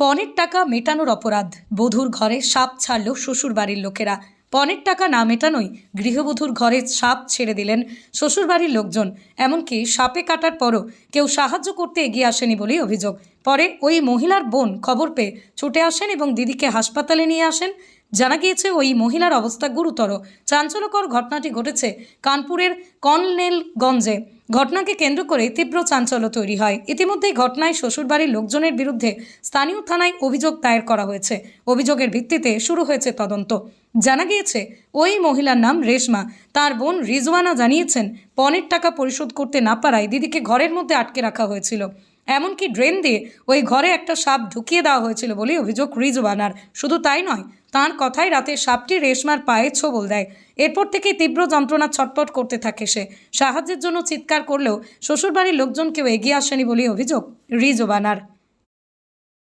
পণের টাকা মেটানোর অপরাধ। বধূর ঘরে সাপ ছাড়ল শ্বশুরবাড়ির লোকেরা। পণের টাকা না মেটানোই গৃহবধূর ঘরে সাপ ছেড়ে দিলেন শ্বশুরবাড়ির লোকজন। এমনকি সাপে কাটার পরও কেউ সাহায্য করতে এগিয়ে আসেনি বলেই অভিযোগ। পরে ওই মহিলার বোন খবর পেয়ে ছুটে আসেন এবং দিদিকে হাসপাতালে নিয়ে আসেন। জানা গিয়েছে, ওই মহিলার অবস্থা গুরুতর। চাঞ্চল্যকর ঘটনাটি ঘটেছে কানপুরের কর্নেলগঞ্জে ঘটনাকে কেন্দ্র করে তীব্র চাঞ্চল্য তৈরি হয়। ইতিমধ্যেই ঘটনায় শ্বশুরবাড়ির লোকজনের বিরুদ্ধে স্থানীয় থানায় অভিযোগ দায়ের করা হয়েছে। অভিযোগের ভিত্তিতে শুরু হয়েছে তদন্ত। জানা গিয়েছে, ওই মহিলার নাম রেশমা। তার বোন রিজওয়ানা জানিয়েছেন, পণের টাকা পরিশোধ করতে না পারায় দিদিকে ঘরের মধ্যে আটকে রাখা হয়েছিল। এমনকি ড্রেন দিয়ে ওই ঘরে একটা সাপ ঢুকিয়ে দেওয়া হয়েছিল বলে অভিযোগ রিজওয়ানার। শুধু তাই নয় তার কথায় রাতে সাপটি রেশমার পায়ে ছোবল দেয়। এরপর থেকে তীব্র যন্ত্রণা ছটপট করতে থাকে সে। সাহায্যের জন্য চিৎকার করলেও শ্বশুরবাড়ির লোকজন কেউ এগিয়ে আসেনি বলে অভিযোগ। রিজওয়ানার